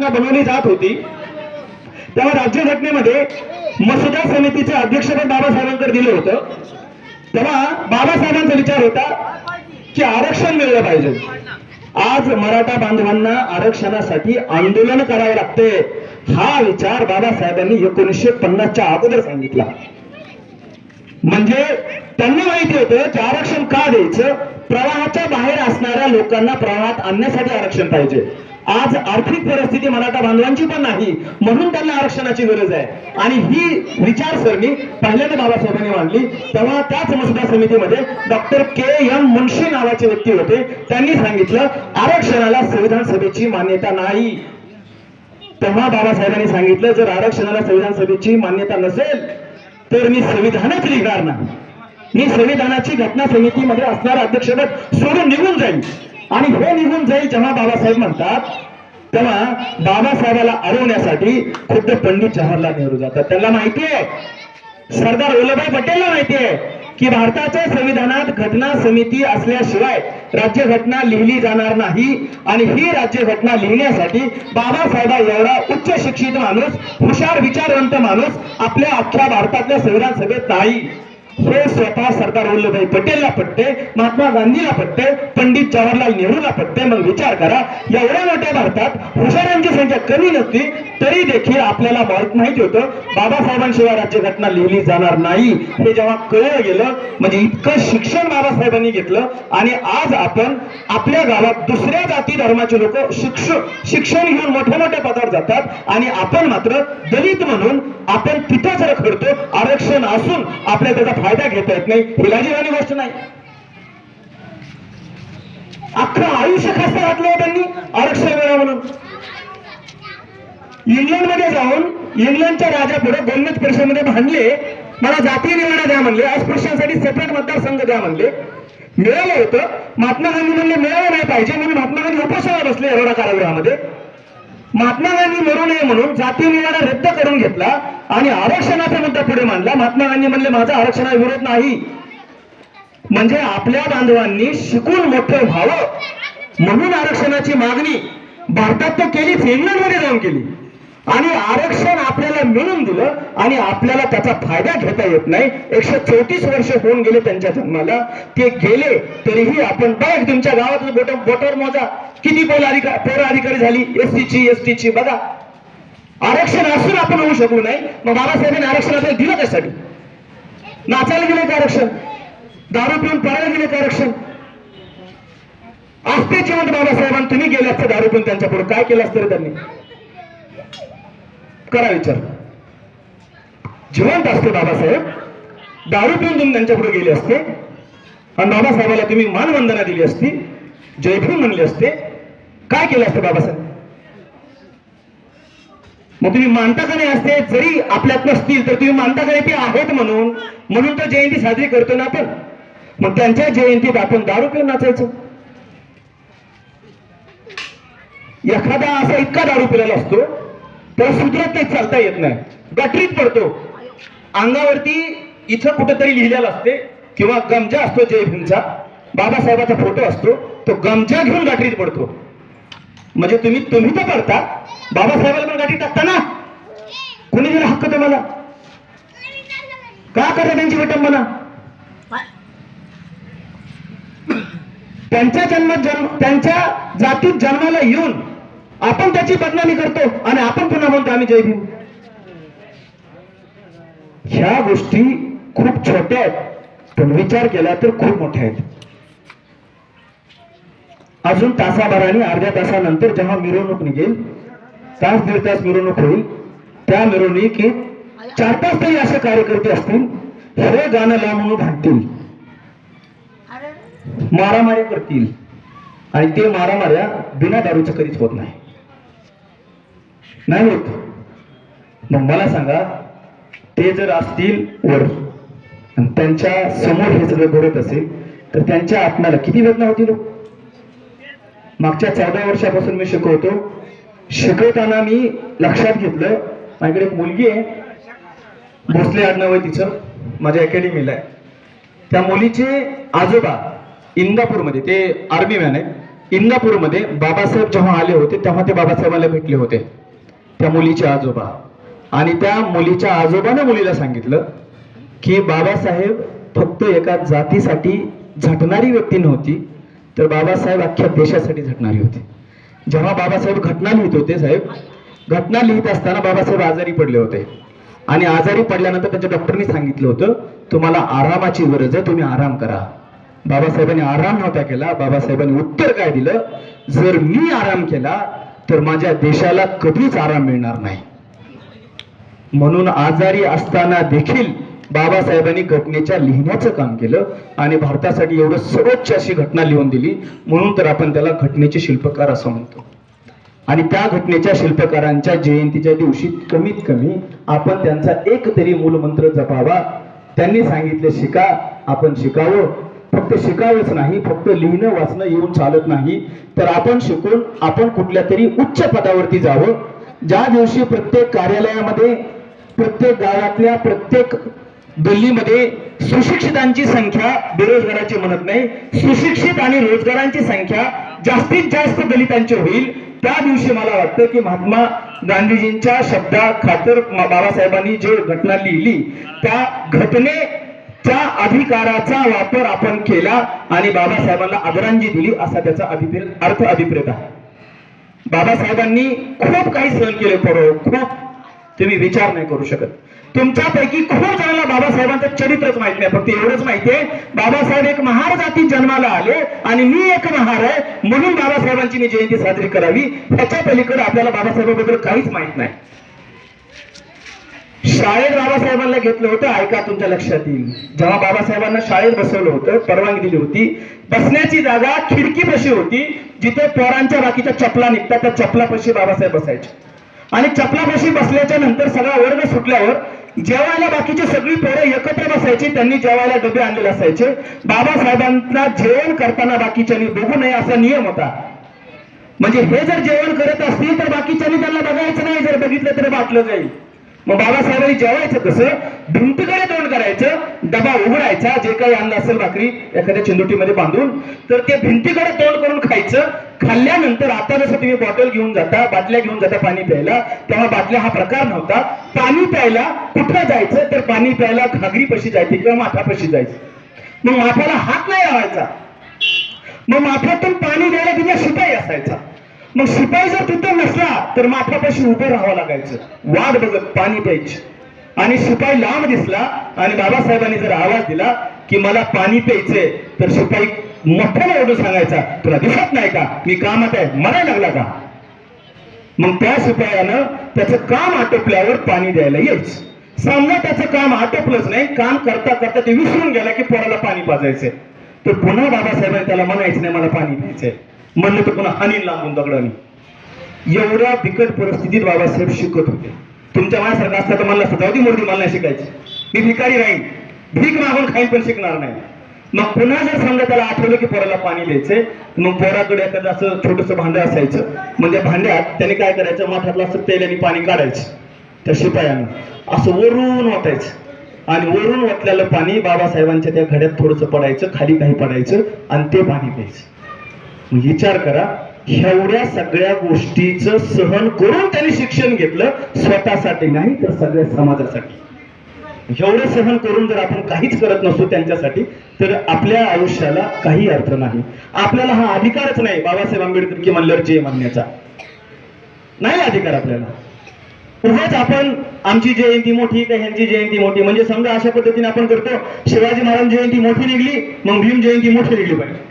राज्यघटना बनवली जात होती. तेव्हा राज्यघटनेमध्ये मसुदा समितीचे अध्यक्षपद बाबासाहेबांकडे दिलं होतं. तेव्हा बाबासाहेबांचा विचार होता की आरक्षण मिळलं पाहिजे. आज मराठा बांधवांना आरक्षणासाठी आंदोलन करावे लागते. हा विचार बाबासाहेबांनी एकोणीसशे पन्नासच्या अगोदर सांगितला. म्हणजे त्यांना माहिती होतं की आरक्षण का द्यायचं? प्रवाहाच्या बाहेर असणाऱ्या लोकांना प्रवाहात आणण्यासाठी आरक्षण पाहिजे. आज आर्थिक परिस्थिती मराठा बांधवांची पण नाही म्हणून त्यांना आरक्षणाची गरज आहे. आणि ही विचारसरणी पहिल्यांदा बाबासाहेबांनी मांडली तेव्हा त्याच मसुदा समितीमध्ये डॉक्टर के एम मुन्शी नावाचे व्यक्ती होते. त्यांनी सांगितलं आरक्षणाला संविधान सभेची मान्यता नाही. तेव्हा बाबासाहेबांनी सांगितलं जर आरक्षणाला संविधान सभेची मान्यता नसेल तर मी संविधानच लिहिणार नाही. मी संविधानाची घटना समितीमध्ये असणारा अध्यक्षपद सोडून निघून जाईल आणि हे निघून जाईल जेव्हा बाबासाहेब म्हणतात तेव्हा बाबासाहेबाला अडवण्यासाठी खुद्द पंडित जवाहरलाल नेहरू जातात. त्यांना माहिती आहे सरदार वल्लभभाई पटेलला माहिती आहे की भारताच्या संविधानात घटना समिती असल्याशिवाय राज्यघटना लिहिली जाणार नाही आणि ही राज्यघटना लिहिण्यासाठी बाबासाहेबा एवढा उच्च शिक्षित माणूस हुशार विचारवंत माणूस आपल्या अख्ख्या भारतातल्या संविधान सभेत नाही. हे स्वतः सरदार वल्लभभाई पटेलला पटते महात्मा गांधीला पटते पंडित जवाहरलाल नेहरूला पटते. मग विचार करा एवढ्या मोठ्या भारतात हुशारांची संख्या कमी नसती तरी देखील आपल्याला माहीत माहिती होतं बाबासाहेबांशिवाय राज्यघटना लिहिली जाणार नाही. हे जेव्हा कळलं गेलं म्हणजे इतकं शिक्षण बाबासाहेबांनी घेतलं आणि आज आपण आपल्या गावात दुसऱ्या जाती धर्माचे लोक शिक्षण शिक्षण घेऊन मोठ्या मोठ्या पदावर जातात आणि आपण मात्र दलित म्हणून आपण तिथंच रखडतो आरक्षण असून आपल्याला त्याचा फायदा घेता येत नाही. ही लाजीवानी गोष्ट नाही. अख्खं आयुष्य खस्ता घातलं हो त्यांनी आरक्षण वेळा म्हणून. इंग्लंडमध्ये जाऊन इंग्लंडच्या राजापुढे गोलमेज परिषदेमध्ये भांडले. मला जातीय निवाडा द्या म्हणले. अस्पृश्यांसाठी सेपरेट मतदारसंघ द्या म्हणले. मिळालं होतं. महात्मा गांधी म्हणले मिळालं नाही पाहिजे. म्हणून महात्मा गांधी उपोषणाला बसले एरोडा कारागृहामध्ये. महात्मा गांधी मरू नये म्हणून जातीय निवाडा रद्द करून घेतला आणि आरक्षणाचा मुद्दा पुढे मांडला. महात्मा गांधी म्हणले माझा आरक्षणा विरोध नाही. म्हणजे आपल्या बांधवांनी शिकून मोठं व्हावं म्हणून आरक्षणाची मागणी भारतात तर केलीच. इंग्लंडमध्ये जाऊन केली. आणि आरक्षण आपल्याला मिळून दिलं आणि आपल्याला त्याचा फायदा घेता येत नाही. एकशे चौतीस वर्ष होऊन गेले त्यांच्या जन्माला. ते गेले तरीही आपण बघ तुमच्या गावात बोट बोटावर मोजा. किती पोर अधिकारी पोर अधिकारी झाली? एसटीची एसटीची बघा. आरक्षण असून आपण होऊ शकू नाही. मग बाबासाहेबांनी आरक्षण आपल्याला दिलं त्यासाठी नाचायला गेले का आरक्षण? दारू पिऊन पळायला गेले का आरक्षण? असते जिवंत बाबासाहेबांनी तुम्ही गेले असते दारू पिऊन त्यांच्या पुढे. काय केलं असतं त्यांनी? करा विचार. जिवंत असते बाबासाहेब. दारू पिऊन तुम्ही त्यांच्या पुढे गेले असते. आणि बाबासाहेबाला तुम्ही मानवंदना दिली असती. जयभीम म्हणले असते. काय केलं असतं बाबासाहेब? मग तुम्ही मानता का नाही असते जरी आपल्यात नसतील तर तुम्ही मानता का नाही ते आहेत म्हणून. म्हणून तर जयंती साजरी करतो ना आपण. मग त्यांच्या जयंतीत आपण दारू पिऊन नाचायचं. एखादा असा इतका दारू पिलेला असतो तर सुधरत नाही चालता येत नाही. गटरीत पडतो. अंगावरती इथं कुठेतरी लिहिलेलं असते किंवा गमजा असतो जय भीमचा. बाबासाहेबाचा फोटो असतो तो गमजा घेऊन गाठीत पडतो. म्हणजे तुम्ही तुम्ही तर पडता. बाबासाहेबाला पण गाठी टाकता ना कोणी दिला हक्क तुम्हाला? का करता त्यांची विटंबना त्यांच्या जन्मात जन्म त्यांच्या जातीत जन्माला येऊन आपण त्याची बदनामी करतो आणि आपण पुन्हा म्हणतो आम्ही जय भीम. ह्या गोष्टी खूप छोट्या आहेत पण विचार केला तर खूप मोठ्या आहेत. अजून तासाभराने अर्ध्या तासानंतर जेव्हा मिरवणूक निघेल तास दीड तास मिरवणूक होईल त्या मिरवणुकीत चार पाच तरी असे कार्यकर्ते असतील हे गाणं लावून भांडतील. मारामारी करतील. आणि ते मारामाऱ्या बिना दारूचं कधीच होत नाही. नाही होत. मग मला सांगा ते जर असतील वर त्यांच्यासमोर हे सगळं घडत असेल तर त्यांच्या आत्म्याला किती वेदना होतील हो? मागच्या चौदा वर्षापासून मी शिकवतो शिकवताना मी लक्षात घेतलं माझ्याकडे एक मुलगी आहे भोसले आडनाव आहे तिचं माझ्या अकॅडमीला आहे. त्या मुलीचे आजोबा इंदापूरमध्ये ते आर्मी मॅन आहे इंदापूरमध्ये बाबासाहेब जेव्हा आले होते तेव्हा ते बाबासाहेबांना भेटले होते. त्या मुलीचे आजोबा. आणि त्या मुलीच्या आजोबानं मुलीला सांगितलं की बाबासाहेब फक्त एका जातीसाठी झटणारी व्यक्ती नव्हती तर बाबासाहेब अख्ख्या देशासाठी झटणारी होती. जेव्हा बाबासाहेब घटना लिहित होते साहेब घटना लिहित असताना बाबासाहेब आजारी पडले होते. आणि आजारी पडल्यानंतर त्यांच्या डॉक्टरनी सांगितलं होतं तुम्हाला आरामाची गरज आहे तुम्ही आराम करा. बाबासाहेबांनी आराम नव्हता केला. बाबासाहेबांनी उत्तर काय दिलं? जर मी आराम केला तर माझ्या देशाला कधीच आराम मिळणार नाही. म्हणून आजारी असताना देखील बाबासाहेबांनी घटनेच्या लिहिण्याचं काम केलं आणि भारतासाठी एवढं सर्वोच्च अशी घटना लिहून दिली. म्हणून तर आपण त्याला घटनेचे शिल्पकार असं म्हणतो. आणि त्या घटनेच्या शिल्पकारांच्या जयंतीच्या दिवशी कमीत कमी आपण त्यांचा एक तरी मूलमंत्र जपावा. त्यांनी सांगितले शिका आपण शिकावं. फक्त शिकावंच नाही फक्त लिहिणं वाचणं येऊन चालत नाही. तर आपण शिकून आपण कुठल्या तरी उच्च पदावरती जावं. ज्या दिवशी प्रत्येक कार्यालयामध्ये प्रत्येक गावातल्या प्रत्येक गल्लीमध्ये सुशिक्षितांची संख्या बेरोजगाराची म्हणत नाही सुशिक्षित आणि रोजगारांची संख्या जास्तीत जास्त दलितांची होईल. त्या दिवशी मला वाटतं की महात्मा गांधीजींच्या शब्दा खातर बाबासाहेबांनी जे घटना लिहिली त्या घटने त्या अधिकाराचा वापर आपण केला आणि बाबासाहेबांना आदरांजली दिली असा त्याचा अभिप्रेत अर्थ अभिप्रेत आहे. बाबासाहेबांनी खूप काही सहन केले परो खूप. तुम्ही विचार नाही करू शकत. तुमच्यापैकी खूप जणांना बाबासाहेबांचं चरित्रच माहीत नाही फक्त एवढंच माहितीये बाबासाहेब एक महार जाती जन्माला आले आणि मी एक महार आहे म्हणून बाबासाहेबांची मी जयंती साजरी करावी ह्याच्या पलीकडे आपल्याला बाबासाहेबांबद्दल काहीच माहीत नाही. शाळेत बाबासाहेबांना घेतलं होतं ऐका तुमच्या लक्षात येईल. जेव्हा बाबासाहेबांना शाळेत बसवलं होतं परवानगी दिली होती बसण्याची जागा खिडकीपाशी होती जिथे पोरांच्या बाकीच्या चपला निघतात त्या चपलापाशी बाबासाहेब बसायचे. आणि चपलापाशी बसल्याच्या नंतर सगळा वर्ग सुटल्यावर जेवायला बाकीची सगळी पोरं एकत्र बसायची त्यांनी जेवायला डबे आणलेले असायचे. बाबासाहेबांना जेवण करताना बाकीच्यांनी बघू नये असा नियम होता. म्हणजे हे जर जेवण करत असतील तर बाकीच्यांनी त्यांना बघायचं नाही जर बघितलं तर बाटलं जाईल. मग बाबासाहेबांनी जेवायचं कसं? भिंतीकडे तोंड करायचं डबा उघडायचा जे काही अन्न असेल भाकरी एखाद्या चिंदुटीमध्ये बांधून तर ते भिंतीकडे तोंड करून खायचं. खाल्ल्यानंतर आता जसं तुम्ही बॉटल घेऊन जाता बाटल्या घेऊन जाता पाणी प्यायला तेव्हा बाटल्या हा प्रकार नव्हता. पाणी प्यायला कुठं जायचं? तर पाणी प्यायला घागरी पशी जायची किंवा माथापाशी जायचं. मग माथ्याला हात नाही लावायचा. मग माथ्यातून पाणी द्यायला तिथे शिपाई असायचा. मग शिपाई जर तिथं तर माथापाशी उभं राहावं लागायचं. वाट बघत पाणी प्यायची. आणि शिपाई लांब दिसला आणि बाबासाहेबांनी जर आवाज दिला की मला पाणी प्यायचंय तर शिपाई मोठ्याने ओढून सांगायचा तुला दिसत नाही का? मी कामात आहे मराय लागला का? मग त्या शिपायानं त्याचं काम आटोपल्यावर पाणी द्यायला यायचं. समजा त्याचं काम आटोपलंच नाही काम करता करता ते विसरून गेला की पोराला पाणी पाजायचंय. तर पुन्हा बाबासाहेबांनी त्याला म्हणायचं नाही मला पाणी प्यायचंय. म्हणलं तर पुन्हा हानी लांबून दगडाने. एवढ्या बिकट परिस्थितीत बाबासाहेब शिकत होते. तुमच्या माझ्यासारखं असतं तर मला सजावती मूर्ती मला नाही शिकायची. मी भिकारी राहीन. भीक मागून खाईन पण शिकणार नाही. मग पुन्हा जर समजा त्याला आठवलं की पोराला पाणी द्यायचंय मग पोराकडे एखादं असं छोटस भांडं असायचं. म्हणजे भांड्यात त्याने काय करायचं? माठातलं असं तेलाने पाणी काढायचं. त्या शिपायानं. असं वरून वाटायचं आणि वरून वाटलेलं पाणी बाबासाहेबांच्या त्या घड्यात थोडंसं पडायचं खाली काही पडायचं आणि ते पाणी प्यायचं. विचार करा एवढ्या सगळ्या गोष्टीचं सहन करून त्यांनी शिक्षण घेतलं स्वतःसाठी नाही तर सगळ्या समाजासाठी. एवढं सहन करून जर आपण काहीच करत नसतो त्यांच्यासाठी तर आपल्या आयुष्याला काही अर्थ नाही. आपल्याला हा अधिकारच नाही बाबासाहेब आंबेडकर की म्हणल्यावर जे म्हणण्याचा. नाही अधिकार आपल्याला. उगाच आपण आमची जयंती मोठी का ह्यांची जयंती मोठी? म्हणजे समजा अशा पद्धतीने आपण करतो शिवाजी महाराज जयंती मोठी निघली मग भीम जयंती मोठी निघली पाहिजे.